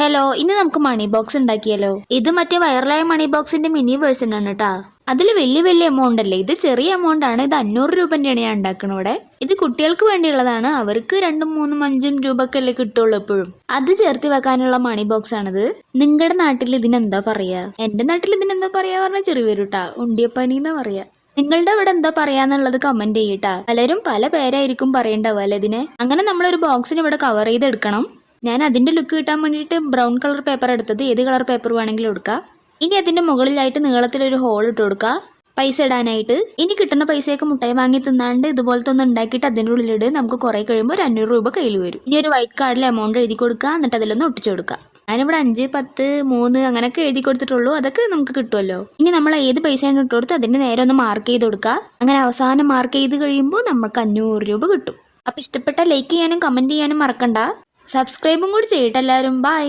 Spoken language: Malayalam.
ഹലോ ഇന്ന് നമുക്ക് മണി ബോക്സ് ഉണ്ടാക്കിയാലോ? ഇത് മറ്റേ വൈറലായ മണി ബോക്സിന്റെ മിനി വേഴ്സൺ ആണ് കേട്ടാ അതിൽ വലിയ വലിയ എമൗണ്ട് അല്ലേ? ഇത് ചെറിയ എമൗണ്ട് ആണ്. ഇത് അഞ്ഞൂറ് രൂപന്റെയാണ് ഞാൻ ഉണ്ടാക്കുന്നത് ഇവിടെ. ഇത് കുട്ടികൾക്ക് വേണ്ടിയുള്ളതാണ്. അവർക്ക് രണ്ടും മൂന്നും അഞ്ചും രൂപക്കല്ലേ കിട്ടുള്ളൂ എപ്പോഴും. അത് ചേർത്ത് വെക്കാനുള്ള മണി ബോക്സ് ആണിത്. നിങ്ങളുടെ നാട്ടിൽ ഇതിനെന്താ പറയാ? എന്റെ നാട്ടിൽ ഇതിനെന്താ പറയാ പറഞ്ഞാൽ ചെറിയ പേരുട്ടാ ഉണ്ടിയപ്പനി എന്നാ പറയാ. നിങ്ങളുടെ അവിടെ എന്താ പറയാന്നുള്ളത് കമന്റ് ചെയ്യട്ടാ പലരും പല പേരായിരിക്കും പറയണ്ടാവുക അല്ലെ ഇതിനെ? അങ്ങനെ നമ്മളൊരു ബോക്സിന് ഇവിടെ കവർ ചെയ്തെടുക്കണം. ഞാൻ അതിന്റെ ലുക്ക് കിട്ടാൻ വേണ്ടിയിട്ട് ബ്രൗൺ കളർ പേപ്പർ എടുത്തത്. ഏത് കളർ പേപ്പർ വേണമെങ്കിലും എടുക്കാം. ഇനി അതിന്റെ മുകളിലായിട്ട് നീളത്തിലൊരു ഹോൾ ഇട്ട് കൊടുക്കുക പൈസ ഇടാനായിട്ട്. ഇനി കിട്ടുന്ന പൈസയൊക്കെ മുട്ടായി വാങ്ങി തിന്നാണ്ട് ഇതുപോലത്തെ ഒന്ന് ഉണ്ടാക്കിയിട്ട് അതിന്റെ ഉള്ളിലിട് നമുക്ക് കുറേ കഴിയുമ്പോൾ ഒരു അഞ്ഞൂറ് രൂപ കയ്യിൽ വരും. ഇനി ഒരു വൈറ്റ് കാർഡിൽ എമൗണ്ട് എഴുതി കൊടുക്കുക എന്നിട്ട് അതിലൊന്ന് ഒട്ടിച്ചു കൊടുക്കുക ഞാനിവിടെ അഞ്ച് പത്ത് മൂന്ന് അങ്ങനെയൊക്കെ എഴുതി കൊടുത്തിട്ടുള്ളൂ. അതൊക്കെ നമുക്ക് കിട്ടുമല്ലോ ഇനി നമ്മൾ ഏത് പൈസയാണ് ഇട്ട് കൊടുത്ത് അതിന്റെ നേരെ ഒന്ന് മാർക്ക് ചെയ്ത് കൊടുക്കുക അങ്ങനെ അവസാനം മാർക്ക് ചെയ്ത് കഴിയുമ്പോൾ നമുക്ക് അഞ്ഞൂറ് രൂപ കിട്ടും. അപ്പോൾ ഇഷ്ടപ്പെട്ട ലൈക്ക് ചെയ്യാനും കമന്റ് ചെയ്യാനും മറക്കണ്ട. സബ്സ്ക്രൈബും കൂടി ചെയ്യട്ടെ എല്ലാവരും. ബൈ